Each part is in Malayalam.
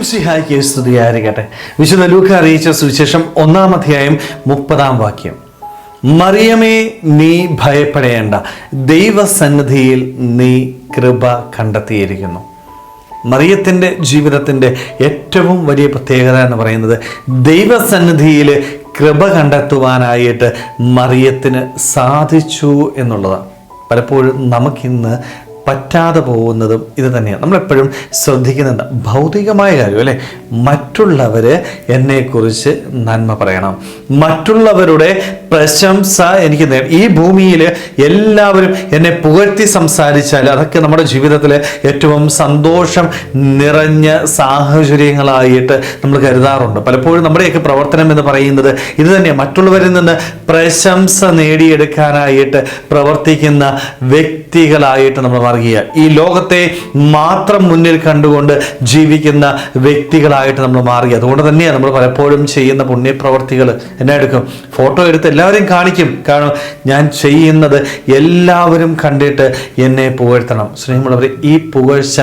ഈശ്വംസിഹായിക്ക് സ്തുതിയായിരിക്കട്ടെ വിശുദ്ധ ലൂക്ക അറിയിച്ച സുവിശേഷം ഒന്നാം അധ്യായം മുപ്പതാം വാക്യം. മറിയമേ നീ ഭയപ്പെടേണ്ട. ദൈവസന്നിധിയിൽ നീ കൃപ കണ്ടെത്തിയിരിക്കുന്നു. മറിയത്തിന്റെ ജീവിതത്തിന്റെ ഏറ്റവും വലിയ പ്രത്യേകത എന്ന് പറയുന്നത് ദൈവസന്നിധിയിൽ കൃപ കണ്ടെത്തുവാനായിട്ട് മറിയത്തിന് സാധിച്ചു എന്നുള്ളതാണ്. പലപ്പോഴും നമുക്കിന്ന് പറ്റാതെ പോകുന്നതും ഇത് തന്നെയാണ്. നമ്മളെപ്പോഴും ശ്രദ്ധിക്കുന്നുണ്ട്. ഭൗതികമായ കാര്യം അല്ലേ? മറ്റുള്ളവർ എന്നെക്കുറിച്ച് നന്മ പറയണം. മറ്റുള്ളവരുടെ പ്രശംസ എനിക്ക് ഈ ഭൂമിയിൽ എല്ലാവരും എന്നെ പുകഴ്ത്തി സംസാരിച്ചാൽ അതൊക്കെ നമ്മുടെ ജീവിതത്തിൽ ഏറ്റവും സന്തോഷം നിറഞ്ഞ സാഹചര്യങ്ങളായിട്ട് നമ്മൾ കരുതാറുണ്ട്. പലപ്പോഴും നമ്മുടെയൊക്കെ പ്രവർത്തനം എന്ന് പറയുന്നത് ഇത് തന്നെ മറ്റുള്ളവരിൽ നിന്ന് പ്രശംസ നേടിയെടുക്കാനായിട്ട് പ്രവർത്തിക്കുന്ന വ്യക്തികളായിട്ട് നമ്മൾ മാറുക ഈ ലോകത്തെ മാത്രം മുന്നിൽ കണ്ടുകൊണ്ട് ജീവിക്കുന്ന വ്യക്തികളായിട്ട് നമ്മൾ മാറി. അതുകൊണ്ട് തന്നെയാണ് നമ്മൾ പലപ്പോഴും ചെയ്യുന്ന പുണ്യപ്രവർത്തികൾ എന്നാ എടുക്കും ഫോട്ടോ എടുത്ത് എല്ലാവരെയും കാണിക്കും. കാരണം ഞാൻ ചെയ്യുന്നത് എല്ലാവരും കണ്ടിട്ട് എന്നെ പുകഴ്ത്തണം. സ്നേഹമുള്ളവർ ഈ പുകഴ്ച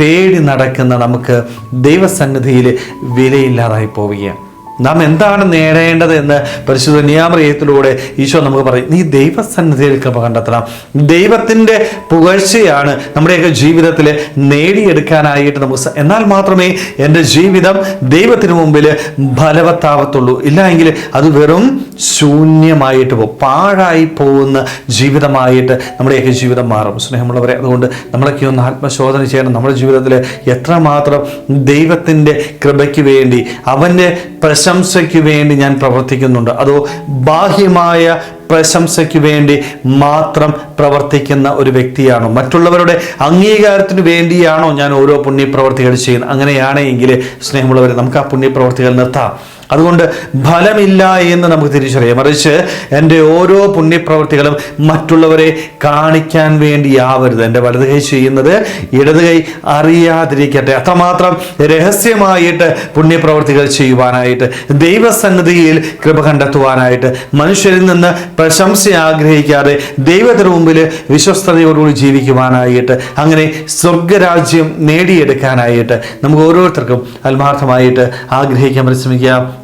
തേടി നടക്കുന്ന നമുക്ക് ദൈവസന്നിധിയിൽ വിലയില്ലാതായി പോവുകയാണ്. നാം എന്താണ് നേടേണ്ടത് എന്ന് പരിശുദ്ധ നിയാമറിയത്തിലൂടെ ഈശോ നമുക്ക് പറയും. നീ ദൈവസന്നിധിയിൽ കൃപ കണ്ടെത്തണം. ദൈവത്തിന്റെ പുകഴ്ചയാണ് നമ്മുടെയൊക്കെ ജീവിതത്തിൽ നേടിയെടുക്കാനായിട്ട് നമുക്ക് എന്നാൽ മാത്രമേ എന്റെ ജീവിതം ദൈവത്തിന് മുമ്പിൽ ഫലവത്താവത്തുള്ളൂ. ഇല്ല എങ്കിൽ അത് വെറും ശൂന്യമായിട്ട് പോകും. പാഴായി പോകുന്ന ജീവിതമായിട്ട് നമ്മുടെയൊക്കെ ജീവിതം മാറും. സ്നേഹമുള്ളവരെ അതുകൊണ്ട് നമ്മളൊക്കെ ഒന്ന് ആത്മശോധന ചെയ്യണം. നമ്മുടെ ജീവിതത്തിൽ എത്രമാത്രം ദൈവത്തിന്റെ കൃപയ്ക്ക് വേണ്ടി അവന്റെ പ്രശംസയ്ക്ക് വേണ്ടി ഞാൻ പ്രവർത്തിക്കുന്നുണ്ട്. അതോ ബാഹ്യമായ പ്രശംസയ്ക്ക് വേണ്ടി മാത്രം പ്രവർത്തിക്കുന്ന ഒരു വ്യക്തിയാണോ? മറ്റുള്ളവരുടെ അംഗീകാരത്തിന് വേണ്ടിയാണോ ഞാൻ ഓരോ പുണ്യപ്രവർത്തികൾ ചെയ്യുന്നത്? അങ്ങനെയാണെങ്കിൽ സ്നേഹമുള്ളവരെ നമുക്ക് ആ പുണ്യപ്രവർത്തികൾ നിർത്താം. അതുകൊണ്ട് ഫലമില്ല എന്ന് നമുക്ക് തിരിച്ചറിയാം. മറിച്ച് എന്റെ ഓരോ പുണ്യപ്രവർത്തികളും മറ്റുള്ളവരെ കാണിക്കാൻ വേണ്ടിയാവരുത് എന്റെ വലത് കൈ ചെയ്യുന്നത് ഇടത് കൈ അറിയാതിരിക്കട്ടെ. അത്രമാത്രം രഹസ്യമായിട്ട് പുണ്യപ്രവർത്തികൾ ചെയ്യുവാനായിട്ട് ദൈവസന്നിധിയിൽ കൃപ കണ്ടെത്തുവാനായിട്ട് മനുഷ്യരിൽ നിന്ന് പ്രശംസ ആഗ്രഹിക്കാതെ ദൈവത്തിന് മുമ്പിൽ വിശ്വസ്തയോടുകൂടി ജീവിക്കുവാനായിട്ട് അങ്ങനെ സ്വർഗരാജ്യം നേടിയെടുക്കാനായിട്ട് നമുക്ക് ഓരോരുത്തർക്കും ആത്മാർത്ഥമായിട്ട് ആഗ്രഹിക്കാൻ പരിശ്രമിക്കാം.